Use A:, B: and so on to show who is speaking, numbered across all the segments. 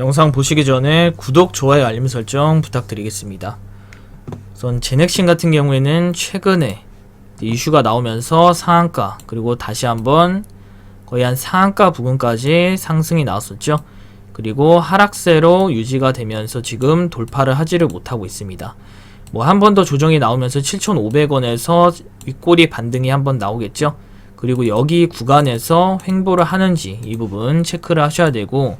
A: 영상 보시기 전에 구독, 좋아요, 알림 설정 부탁드리겠습니다. 우선 제넥신 같은 경우에는 최근에 이슈가 나오면서 상한가 그리고 다시 한번 거의 한 상한가 부근까지 상승이 나왔었죠. 그리고 하락세로 유지가 되면서 지금 돌파를 하지를 못하고 있습니다. 뭐 한 번 더 조정이 나오면서 7,500원에서 윗꼬리 반등이 한 번 나오겠죠. 그리고 여기 구간에서 횡보를 하는지 이 부분 체크를 하셔야 되고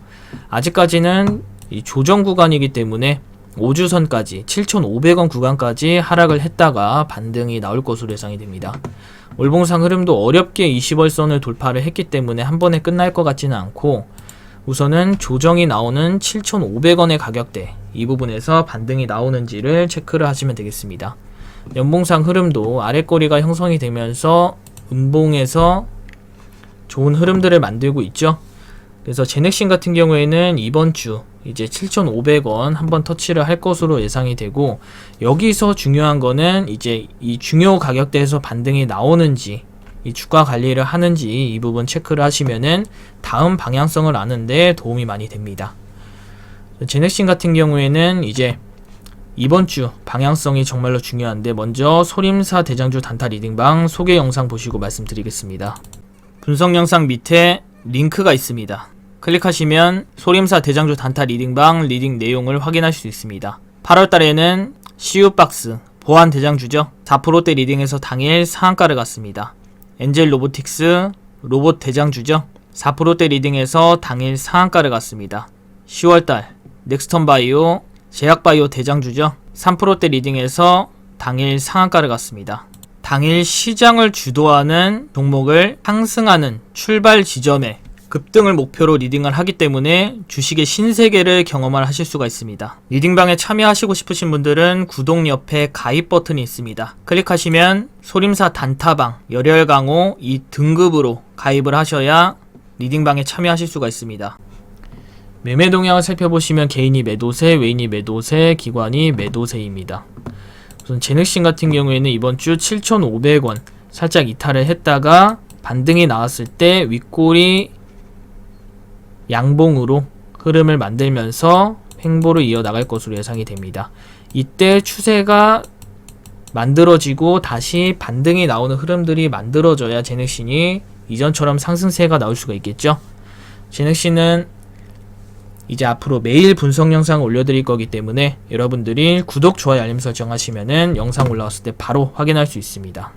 A: 아직까지는 이 조정 구간이기 때문에 5주선까지 7,500원 구간까지 하락을 했다가 반등이 나올 것으로 예상이 됩니다. 월봉상 흐름도 어렵게 20월선을 돌파를 했기 때문에 한 번에 끝날 것 같지는 않고 우선은 조정이 나오는 7,500원의 가격대 이 부분에서 반등이 나오는지를 체크를 하시면 되겠습니다. 연봉상 흐름도 아랫꼬리가 형성이 되면서 음봉에서 좋은 흐름들을 만들고 있죠. 그래서 제넥신 같은 경우에는 이번 주 이제 7,500원 한번 터치를 할 것으로 예상이 되고 여기서 중요한 거는 이제 이 중요 가격대에서 반등이 나오는지 이 주가 관리를 하는지 이 부분 체크를 하시면은 다음 방향성을 아는데 도움이 많이 됩니다. 제넥신 같은 경우에는 이제 이번 주 방향성이 정말로 중요한데 먼저 소림사 대장주 단타 리딩방 소개 영상 보시고 말씀드리겠습니다. 분석 영상 밑에 링크가 있습니다. 클릭하시면 소림사 대장주 단타 리딩방 리딩 내용을 확인할 수 있습니다. 8월 달에는 CU박스 보안 대장주죠. 4%대 리딩에서 당일 상한가를 갔습니다. 엔젤 로보틱스 로봇 대장주죠. 4%대 리딩에서 당일 상한가를 갔습니다. 10월 달 넥스턴 바이오 제약 바이오 대장주죠. 3%대 리딩에서 당일 상한가를 갔습니다. 당일 시장을 주도하는 종목을 상승하는 출발 지점에 급등을 목표로 리딩을 하기 때문에 주식의 신세계를 경험을 하실 수가 있습니다. 리딩방에 참여하시고 싶으신 분들은 구독 옆에 가입 버튼이 있습니다. 클릭하시면 소림사 단타방, 열혈 강호 이 등급으로 가입을 하셔야 리딩방에 참여하실 수가 있습니다. 매매 동향을 살펴보시면 개인이 매도세, 외인이 매도세, 기관이 매도세입니다. 우선 제넥신 같은 경우에는 이번 주 7,500원 살짝 이탈을 했다가 반등이 나왔을 때 윗골이 양봉으로 흐름을 만들면서 횡보를 이어나갈 것으로 예상이 됩니다. 이때 추세가 만들어지고 다시 반등이 나오는 흐름들이 만들어져야 제넥신이 이전처럼 상승세가 나올 수가 있겠죠. 제넥신은 이제 앞으로 매일 분석 영상을 올려드릴 거기 때문에 여러분들이 구독, 좋아요, 알림 설정 하시면은 영상 올라왔을 때 바로 확인할 수 있습니다.